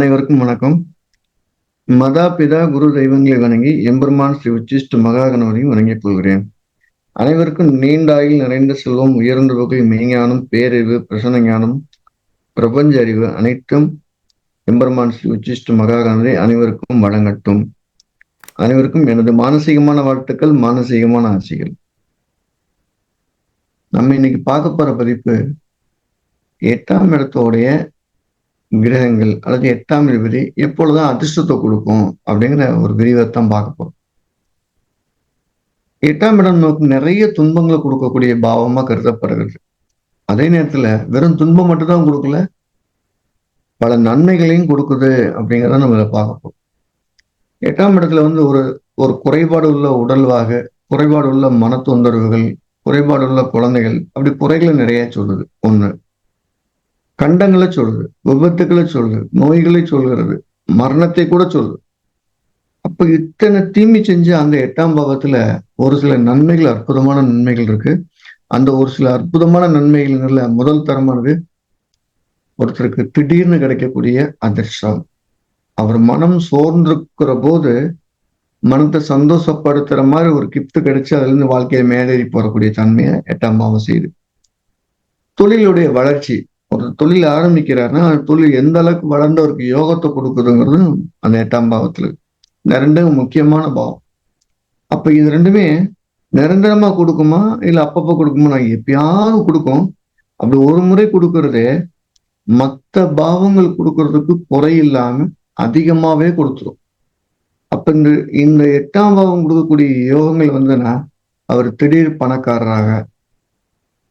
அனைவருக்கும் வணக்கம். மதா பிதா குரு தெய்வங்களை வணங்கி எம்பெருமான் ஸ்ரீ உச்சிஷ்ட மகாகணவரையும் வணங்கிக் கொள்கிறேன். அனைவருக்கும் நீண்ட ஆயுள் நிறைந்த செல்வம் உயர்ந்த வகை மெய்ஞானம் பேரறிவு பிரசன ஞானம் பிரபஞ்ச அறிவு அனைத்தும் எம்பெருமான் ஸ்ரீ உச்சிஷ்ட மகாகணவரை அனைவருக்கும் வழங்கட்டும். அனைவருக்கும் எனது மானசீகமான வாழ்த்துக்கள் மானசீகமான ஆசைகள். நம்ம இன்னைக்கு பார்க்க போற பதிப்பு எட்டாம் இடத்தோடைய கிரகங்கள் அல்லது எட்டாம் விதி எப்பொழுதும் அதிர்ஷ்டத்தை கொடுக்கும் அப்படிங்கிற ஒரு விரிவைத்தான் பார்க்க போறோம். எட்டாம் இடம் நமக்கு நிறைய துன்பங்களை கொடுக்கக்கூடிய பாவமா கருதப்படுகிறது. அதே நேரத்துல வெறும் துன்பம் மட்டும்தான் கொடுக்கல பல நன்மைகளையும் கொடுக்குது அப்படிங்கிறத நம்ம இதை பார்க்க போறோம். எட்டாம் இடத்துல வந்து ஒரு ஒரு குறைபாடு உள்ள உடல்வாக குறைபாடு உள்ள மன தொந்தரவுகள் குறைபாடு உள்ள குழந்தைகள் அப்படி குறைகளை நிறைய சொல்லுது. ஒண்ணு கண்டங்களை சொல்லுது விபத்துக்களை சொல்லுது நோய்களை சொல்கிறது மரணத்தை கூட சொல்லுது. அப்ப இத்தனை தீமை செஞ்சு அந்த எட்டாம் பாவத்துல ஒரு சில நன்மைகள் அற்புதமான நன்மைகள் இருக்கு. அந்த ஒரு சில அற்புதமான நன்மைகள்ல முதல் தரமானது ஒருத்தருக்கு திடீர்னு கிடைக்கக்கூடிய அதிர்ஷ்டம். அவர் மனம் சோர்ந்திருக்கிற போது மனத்தை சந்தோஷப்படுத்துற மாதிரி ஒரு கிஃப்ட் கிடைச்சு அதுல இருந்து வாழ்க்கையை மேலேறி போறக்கூடிய தன்மையை எட்டாம் பாவம் செய்யுது. தொழிலுடைய வளர்ச்சி ஒரு தொழில் ஆரம்பிக்கிறாருன்னா அந்த தொழில் எந்த அளவுக்கு வளர்ந்தவருக்கு யோகத்தை கொடுக்குதுங்கிறது அந்த எட்டாம் பாவத்துல. இந்த ரெண்டும் முக்கியமான பாவம். அப்ப இது ரெண்டுமே நிரந்தரமா கொடுக்குமா? இல்ல அப்பப்போ கொடுக்குமா நான் எப்பயாவது கொடுக்கும். அப்படி ஒரு முறை கொடுக்கறதே மற்ற பாவங்கள் கொடுக்கறதுக்கு குறை இல்லாம அதிகமாவே கொடுத்துரும். அப்ப இந்த இந்த எட்டாம் பாவம் கொடுக்கக்கூடிய யோகங்கள் வந்துன்னா அவர் திடீர் பணக்காரராக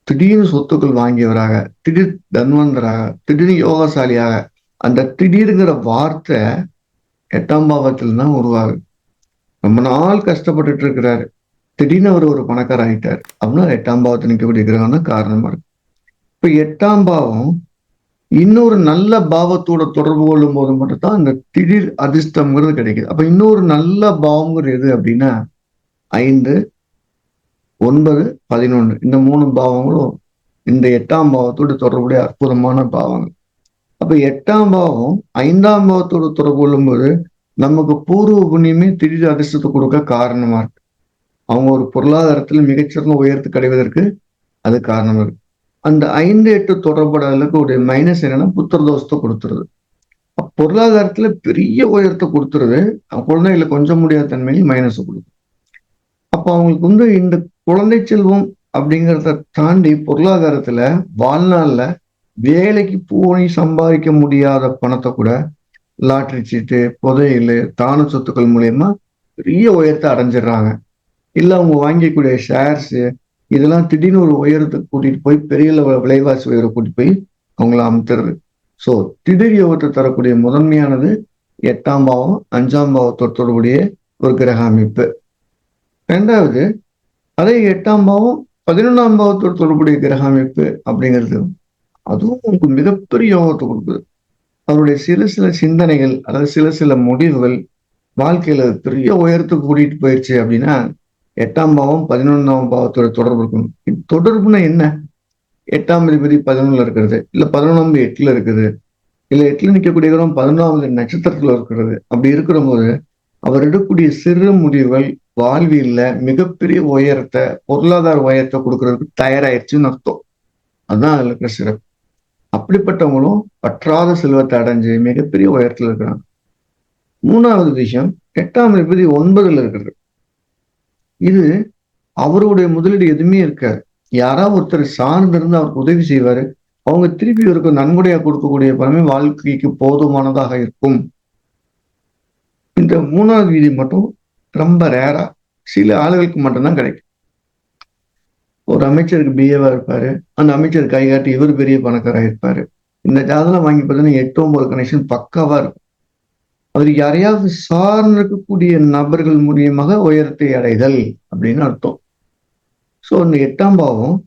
திடீர்னு சொத்துக்கள் வாங்கியவராக திடீர் தன்வந்தராக திடீர்னு யோகசாலியாக அந்த திடீருங்கிற வார்த்தை எட்டாம் பாவத்தில் தான் உருவாகுது. ரொம்ப நாள் கஷ்டப்பட்டுட்டு இருக்கிறாரு திடீர்னு அவர் ஒரு பணக்கார ஆயிட்டார். அப்படின்னா எட்டாம் பாவத்தை நிற்கக்கூடிய கிரகம் தான் காரணமா இருக்கு இப்ப எட்டாம் பாவம் இன்னொரு நல்ல பாவத்தோட தொடர்பு கொள்ளும் போது மட்டும் தான் அந்த திடீர் அதிர்ஷ்டம்ங்கிறது கிடைக்குது. அப்ப இன்னொரு நல்ல பாவங்கிறது எது அப்படின்னா ஐந்து ஒன்பது பதினொன்று. இந்த மூணு பாவங்களும் இந்த எட்டாம் பாவத்தோடு தொடர்புடைய அற்புதமான பாவங்கள். அப்ப எட்டாம் பாவம் ஐந்தாம் பாவத்தோடு தொடர்பு கொள்ளும்போது நமக்கு பூர்வ புண்ணியமே திடீர் அதிர்ஷ்டத்தை கொடுக்க காரணமா இருக்கு. அவங்க ஒரு பொருளாதாரத்துல மிகச்சிறந்த உயர்த்து கிடைவதற்கு அது காரணமா இருக்கு. அந்த ஐந்து எட்டு தொடர்புடைய ஒரு மைனஸ் என்னன்னா புத்திர தோஷத்தை கொடுத்துருது. பொருளாதாரத்துல பெரிய உயரத்தை கொடுத்துருது. குழந்தைகளை கொஞ்சம் முடியாத தன்மையில் மைனஸை கொடுக்கும் அப்போ அவங்களுக்கு வந்து இந்த குழந்தை செல்வம் அப்படிங்கிறத தாண்டி பொருளாதாரத்துல வாழ்நாள்ல வேலைக்கு போய் சம்பாதிக்க முடியாத பணத்தை கூட லாட்ரி சீட்டு புதையில் தான சொத்துக்கள் மூலயமா பெரிய உயரத்தை அடைஞ்சிடுறாங்க. இல்லை அவங்க வாங்கிக்கூடிய ஷேர்ஸு இதெல்லாம் திடீர்னு ஒரு உயரத்துக்கு கூட்டிகிட்டு போய் பெரிய விலைவாசி உயரை கூட்டிட்டு போய் அவங்கள அமுத்துறது. ஸோ திடீர் யோகத்தை தரக்கூடிய முதன்மையானது எட்டாம் பாவம் அஞ்சாம் பாவத்தோட தொடர்புடைய ஒரு கிரக அமைப்பு. ரெண்டாவது அதே எட்டாம் பாவம் பதினொன்றாம் பாவத்தோடு தொடர்புடைய கிரக அமைப்பு அப்படிங்கிறது அதுவும் உங்களுக்கு மிகப்பெரிய யோகத்தை கொடுக்குது. அவருடைய சில சில சிந்தனைகள் அல்லது சில சில முடிவுகள் வாழ்க்கையில பெரிய உயரத்துக்கு கூட்டிட்டு போயிடுச்சு அப்படின்னா எட்டாம் பாவம் பதினொன்றாம் பாவத்தோட தொடர்பு இருக்கணும் தொடர்புனா என்ன? எட்டாம் அதிபதி பதினொன்னுல இருக்கிறது இல்ல பதினொன்றாம் எட்டுல இருக்குது இல்ல எட்டுல நிற்கக்கூடிய கிரகம் பதினொன்றாவது நட்சத்திரத்துல இருக்கிறது. அப்படி இருக்கிற போது அவர் எடுக்கக்கூடிய சிறு முடிவுகள் வாழ்வியல்ல மிகப்பெரிய உயரத்தை பொருளாதார உயரத்தை கொடுக்கறதுக்கு தயாராயிருச்சுன்னு அர்த்தம். அதுதான் அதுல இருக்கிற சிறப்பு. அப்படிப்பட்டவங்களும் பற்றாத செல்வத்தை அடைஞ்சு மிகப்பெரிய உயரத்துல இருக்கிறாங்க. மூணாவது விஷயம் எட்டாம் அதிபதி ஒன்பதுல இருக்கிறது. இது அவருடைய முதலீடு எதுவுமே இருக்காது. யாராவது ஒருத்தர் சார்ந்திருந்து அவருக்கு உதவி செய்வாரு. அவங்க திருப்பி இவருக்கு நன்கொடையா கொடுக்கக்கூடிய பணமே வாழ்க்கைக்கு போதுமானதாக இருக்கும். இந்த மூணாவது வீதி மட்டும் ரொம்ப ரேரா சில ஆளுகளுக்கு மட்டும்தான் கிடைக்கும். ஒரு அமைச்சருக்கு பிஏவா இருப்பாரு. அந்த அமைச்சர் கை காட்டி இவர் பெரிய பணக்காராக இருப்பாரு. இந்த ஜாதகம் வாங்கி பார்த்தீங்கன்னா எட்டு ஒன்பது கனெக்ஷன் பக்காவா இருக்கும். அவர் யாரையாவது சார்ந்து இருக்கக்கூடிய நபர்கள் மூலியமாக உயரத்தை அடைதல் அப்படின்னு அர்த்தம். ஸோ அந்த எட்டாம் பாவம்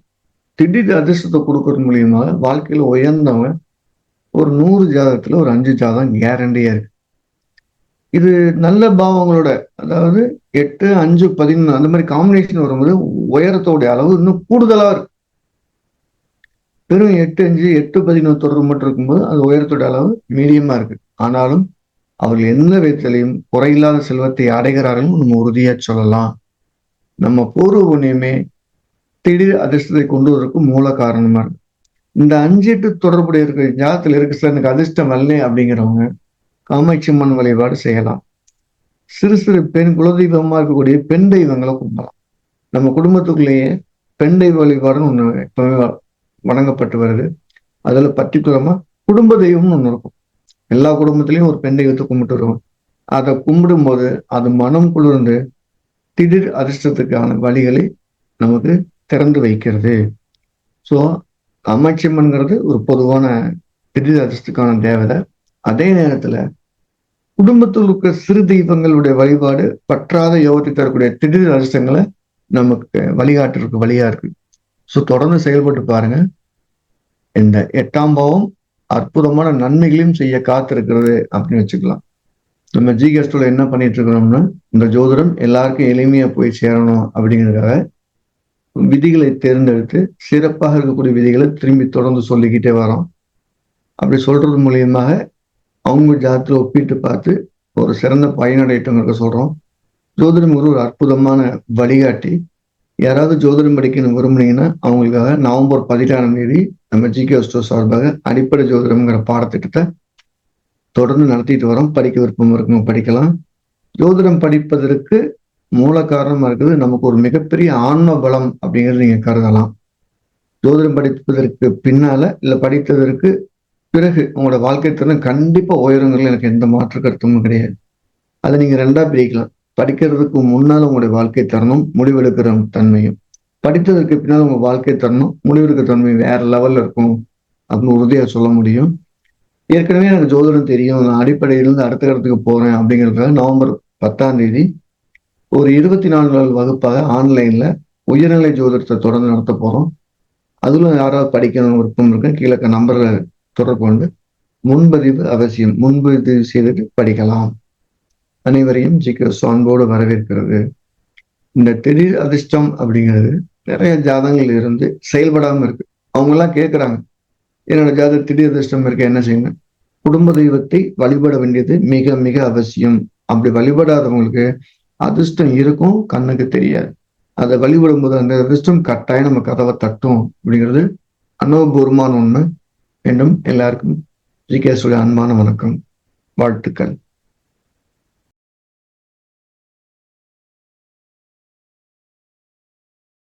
திடீர் அதிர்ஷ்டத்தை கொடுக்கறது மூலியமாக வாழ்க்கையில் உயர்ந்தவன் ஒரு நூறு ஜாதகத்தில் ஒரு அஞ்சு ஜாதகம் கேரண்டியாக இருக்கு. இது நல்ல பாவங்களோட அதாவது எட்டு அஞ்சு பதினொன்று அந்த மாதிரி காம்பினேஷன் வரும்போது உயரத்தோடைய அளவு இன்னும் கூடுதலாக இருக்கு. வெறும் எட்டு அஞ்சு எட்டு பதினொன்று தொடர்பு மட்டும் இருக்கும்போது அது உயரத்தோட அளவு மீடியமாக இருக்கு. ஆனாலும் அவர்கள் எந்த விதத்திலையும் குறையில்லாத செல்வத்தை அடைகிறார்கள் நம்ம உறுதியாக சொல்லலாம். நம்ம பூர்வ புண்ணியமே திடீர் அதிர்ஷ்டத்தை கொண்டு வருவதற்கு மூல காரணமாக இருக்கு. இந்த அஞ்சு எட்டு தொடர்புடைய இருக்கிற ஜாதத்தில் இருக்கு சார் எனக்கு அதிர்ஷ்டம் அல்ல அப்படிங்கிறவங்க காமாட்சி அம்மன் வழிபாடு செய்யலாம். சிறு சிறு பெண் குலதெய்வமா இருக்கக்கூடிய பெண் தெய்வங்களை கும்பிடலாம். நம்ம குடும்பத்துக்குள்ளேயே பெண் தெய்வ வழிபாடுன்னு ஒண்ணு எப்பவுமே வணங்கப்பட்டு வருது. அதுல பர்டிகுலரமா குடும்ப தெய்வம்னு ஒன்று இருக்கும். எல்லா குடும்பத்திலையும் ஒரு பெண் தெய்வத்தை கும்பிட்டு வருவோம். அதை கும்பிடும் போது அது மனம் குளிர்ந்து திடீர் அதிர்ஷ்டத்துக்கான வழிகளை நமக்கு திறந்து வைக்கிறது. ஸோ காமாட்சியம்மன்கிறது ஒரு பொதுவான திடீர் அதிர்ஷ்டத்துக்கான தேவதை. அதே நேரத்துல குடும்பத்தில் இருக்கிற சிறு தெய்வங்களுடைய வழிபாடு பற்றாத யோகத்தை தரக்கூடிய திடீர் அரசங்களை நமக்கு வழிகாட்டுறதுக்கு வழியா இருக்கு. ஸோ தொடர்ந்து செயல்பட்டு பாருங்க. இந்த எட்டாம் பாவம் அற்புதமான நன்மைகளையும் செய்ய காத்திருக்கிறது அப்படின்னு வச்சுக்கலாம். நம்ம ஜிகெஸ்டோல என்ன பண்ணிட்டு இருக்கிறோம்னா இந்த ஜோதிடம் எல்லாருக்கும் எளிமையா போய் சேரணும் அப்படிங்கிறதுக்காக விதிகளை தேர்ந்தெடுத்து சிறப்பாக இருக்கக்கூடிய விதிகளை திரும்பி தொடர்ந்து சொல்லிக்கிட்டே வரோம். அப்படி சொல்றது மூலியமாக அவங்க ஜாதத்தில் ஒப்பிட்டு பார்த்து ஒரு சிறந்த பயனடையட்டும் சொல்கிறோம் ஜோதிடம் ஒரு அற்புதமான வழிகாட்டி. யாராவது ஜோதிடம் படிக்கணும் விரும்புனீங்கன்னா அவங்களுக்காக நவம்பர் பதினாறாம் தேதி நம்ம ஜிகே ஸ்டோ சார்பாக அடிப்படை ஜோதிடம்ங்கிற பாடத்திட்டத்தை தொடர்ந்து நடத்திட்டு வரோம். படிக்க விருப்பம் இருக்கணும் படிக்கலாம். ஜோதிடம் படிப்பதற்கு மூல காரணமாக இருக்குது நமக்கு ஒரு மிகப்பெரிய ஆன்ம பலம் அப்படிங்கிறது நீங்கள் கருதலாம். ஜோதிடம் படிப்பதற்கு பின்னால இல்லை படித்ததற்கு பிறகு உங்களோட வாழ்க்கை திறன் கண்டிப்பா உயருங்கிறதுல எனக்கு எந்த மாற்று கருத்தும் கிடையாது. அதை நீங்க ரெண்டா பிரிக்கலாம். படிக்கிறதுக்கு முன்னால் உங்களுடைய வாழ்க்கை தரணும் முடிவெடுக்கிற தன்மையும். படித்ததற்கு பின்னால் உங்க வாழ்க்கை தரணும் முடிவெடுக்கிற தன்மை வேற லெவல்ல இருக்கும் அப்படின்னு உறுதியாக சொல்ல முடியும். ஏற்கனவே எனக்கு ஜோதிடம் தெரியும். நான் அடிப்படையிலிருந்து அடுத்த இடத்துக்கு போறேன் அப்படிங்கிறதுக்காக நவம்பர் பத்தாம் தேதி ஒரு இருபத்தி நாலு நாள் வகுப்பாக ஆன்லைன்ல உயர்நிலை ஜோதிடத்தை தொடர்ந்து நடத்த போறோம். அதுல யாராவது படிக்கணும் விருப்பம் இருக்கு? கீழே நம்பரை தொடர்பு கொண்டு முன்பதிவு அவசியம் முன்பதிவு செய்துட்டு படிக்கலாம். அனைவரையும் ஜிகேஸ் அன்போடு வரவேற்கிறது. இந்த திடீர் அதிர்ஷ்டம் அப்படிங்கிறது நிறைய ஜாதங்கள் இருந்து செயல்படாம இருக்கு. அவங்க எல்லாம் கேட்குறாங்க என்னோட ஜாத திடீர் அதிர்ஷ்டம் இருக்க என்ன செய்யணும்? குடும்ப தெய்வத்தை வழிபட வேண்டியது மிக மிக அவசியம். அப்படி வழிபடாதவங்களுக்கு அதிர்ஷ்டம் இருக்கும் கண்ணுக்கு தெரியாது. அதை வழிபடும் போது அந்த அதிர்ஷ்டம் கட்டாயம் நம்ம கதவை தட்டும் அப்படிங்கிறது அனுபவபூர்வமான உண்மை மீண்டும் எல்லாருக்கும் ஜிகேஸுடைய அன்பான வணக்கம் வாழ்த்துக்கள்.